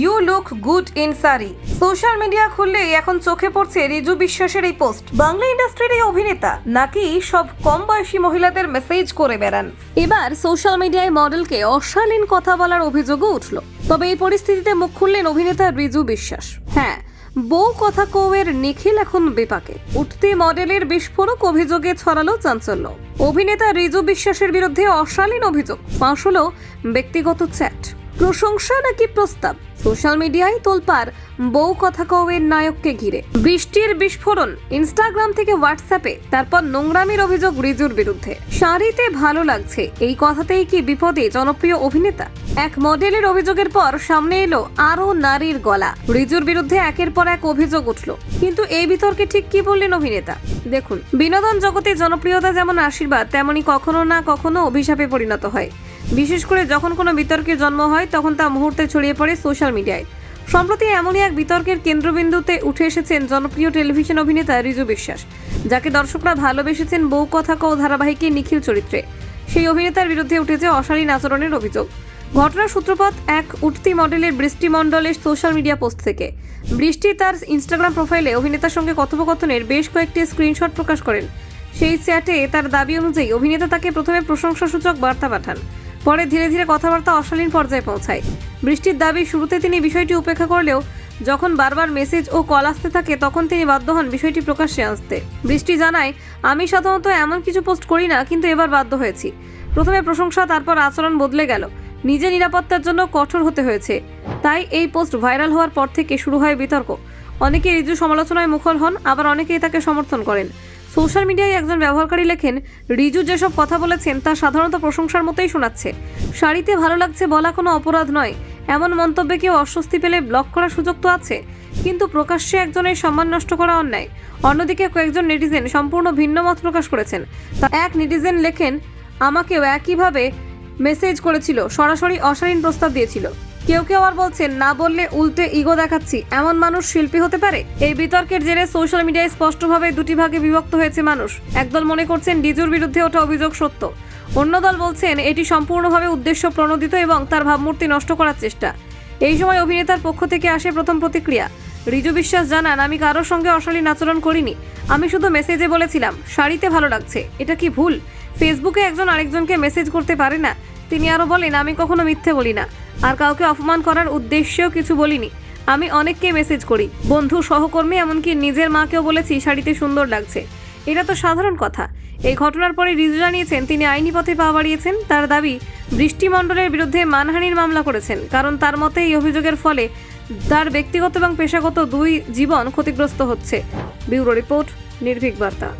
You look good in sari social media খুললেই এখন চোখে পড়ছে রিজু বিশ্বাসের এই পোস্ট। বাংলা ইন্ডাস্ট্রির এই অভিনেতা নাকি সব কম বয়সী মহিলাদের মেসেজ করে বেড়ান। এবার সোশ্যাল মিডিয়ায় মডেলকে অশালীন কথা বলার অভিযোগও উঠল। তবে এই পরিস্থিতিতে মুখ খুললেন অভিনেতা রিজু বিশ্বাস। হ্যাঁ বউ কথা কৌয়ের নিখিল এখন বিপাকে। উঠতি মডেলের বিস্ফোরক অভিযোগে ছড়ালো চাঞ্চল্য। অভিনেতা রিজু বিশ্বাসের বিরুদ্ধে অশালীন অভিযোগ। ফাঁস হলো ব্যক্তিগত চ্যাট। প্রশংসা নাকি প্রস্তাব? সোশ্যাল মিডিয়ায় তোলপার বউ কথা কৌয়ের নায়ককে ঘিরে। বৃষ্টির বিস্ফোরণ, ইনস্টাগ্রাম থেকে হোয়াটসঅ্যাপে, তারপর নোংরামির অভিযোগ রিজুর বিরুদ্ধে। শাড়িতে ভালো লাগছে, এই কথাতেই কি বিপদে জনপ্রিয় অভিনেতা? এক মডেলের অভিযোগের পর সামনে এলো আরও নারীর গলা। রিজুর বিরুদ্ধে একের পর এক অভিযোগ উঠল। কিন্তু এই বিতর্কে ঠিক কি বললেন অভিনেতা? দেখুন, বিনোদন জগতে জনপ্রিয়তা যেমন আশীর্বাদ, তেমনি কখনো না কখনো অভিশাপে পরিণত হয়। বিশেষ করে যখন কোনো বিতর্কের জন্ম হয়, তখন তা মুহূর্তে ছড়িয়ে পড়ে সোশ্যাল মিডিয়ায়। সম্প্রতি এমনই এক বিতর্কের কেন্দ্রবিন্দুতে উঠে এসেছেন জনপ্রিয় টেলিভিশন অভিনেতা রিজু বিশ্বাস, যাকে দর্শকরা ভালোবেসেছেন বউ কথা কও ধারাবাহিকে নিখিল চরিত্রে। সেই অভিনেতার বিরুদ্ধে উঠেছে অশালীন আচরণের অভিযোগ। ঘটনার সূত্রপাত এক উঠতি মডেলের বৃষ্টি মণ্ডলের সোশ্যাল মিডিয়া পোস্ট থেকে। বৃষ্টি তার ইনস্টাগ্রাম প্রোফাইলে অভিনেতার সঙ্গে কথোপকথনের বেশ কয়েকটি স্ক্রিনশট প্রকাশ করেন। সেই চ্যাটে তার দাবি অনুযায়ী অভিনেতা তাকে প্রথমে প্রশংসাসূচক বার্তা পাঠান। পরে ধীরে ধীরে কথাবার্তা অশালীন পর্যায়ে পৌঁছায়। বৃষ্টির দাবি শুরুতে তিনি বিষয়টি উপেক্ষা করলেও যখন বারবার মেসেজ ও কল আসতে থাকে, তখন তিনি বাধ্য হন বিষয়টি প্রকাশ্যে আসতে বৃষ্টি জানায়, আমি সাধারণত এমন কিছু পোস্ট করি না, কিন্তু এবার বাধ্য হয়েছি। প্রথমে প্রশংসা, তারপর আচরণ বদলে গেল। নিজে নিরাপত্তার জন্য কঠোর হতে হয়েছে। তাই এই পোস্ট ভাইরাল হওয়ার পর থেকে শুরু হয় বিতর্ক। অনেকে রিজু সমালোচনায় মুখর হন, আবার অনেকেই তাকে সমর্থন করেন। সোশ্যাল মিডিয়ায় একজন ব্যবহারকারী লেখেন, রিজু যেসব কথা বলেছেন তা সাধারণত প্রশংসার মতোই শোনাচ্ছে। শাড়িতে ভালো লাগছে বলা কোনো অপরাধ নয়। এমন মন্তব্যে কেউ অস্বস্তি পেলে ব্লক করার সুযোগ তো আছে। কিন্তু প্রকাশ্যে একজনের সম্মান নষ্ট করা অন্যায়। অন্যদিকে কয়েকজন নেটিজেন সম্পূর্ণ ভিন্ন মত প্রকাশ করেছেন। তা এক নেটিজেন লেখেন, আমাকেও একইভাবে মেসেজ করেছিল, সরাসরি অশালীন প্রস্তাব দিয়েছিল। কেউ কেউ আবার বলছেন, না বললে উল্টে ইগো দেখাচ্ছি। এমন মানুষ শিল্পী হতে পারে? এই বিতর্কের জেরে সোশ্যাল মিডিয়ায় স্পষ্টভাবে দুটি ভাগে বিভক্ত হয়েছে মানুষ। একদল মনে করছেন, ডিজুর বিরুদ্ধে ওঠা অভিযোগ সত্য। অন্য দল বলছেন, এটি সম্পূর্ণভাবে উদ্দেশ্য প্রণোদিত এবং তার ভাবমূর্তি নষ্ট করার চেষ্টা। এই সময় অভিনেতার পক্ষ থেকে আসে প্রথম প্রতিক্রিয়া। রিজু বিশ্বাস জানান, আমি কারোর সঙ্গে অশালীন আচরণ করিনি। আমি শুধু মেসেজে বলেছিলাম, শাড়িতে ভালো লাগছে। এটা কি ভুল? ফেসবুকে একজন আরেকজনকে মেসেজ করতে পারে না। তিনি আরও বলেন, আমি কখনো মিথ্যে বলি না। আর কাউকে অপমান করার উদ্দেশ্যেও কিছু বলিনি। আমি অনেককে মেসেজ করি। বন্ধু, সহকর্মী, এমনকি নিজের মাকেও বলেছি, শাড়িতে সুন্দর লাগছে। এটা তো সাধারণ কথা। এই ঘটনার পরে রিজু জানিয়েছেন, তিনি আইনি পথে পা বাড়িয়েছেন। তার দাবি, বৃষ্টিমণ্ডলের বিরুদ্ধে মানহানির মামলা করেছেন। কারণ তার মতে, এই অভিযোগের ফলে তার ব্যক্তিগত এবং পেশাগত দুই জীবন ক্ষতিগ্রস্ত হচ্ছে। ব্যুরো রিপোর্ট, নির্ভীক বার্তা।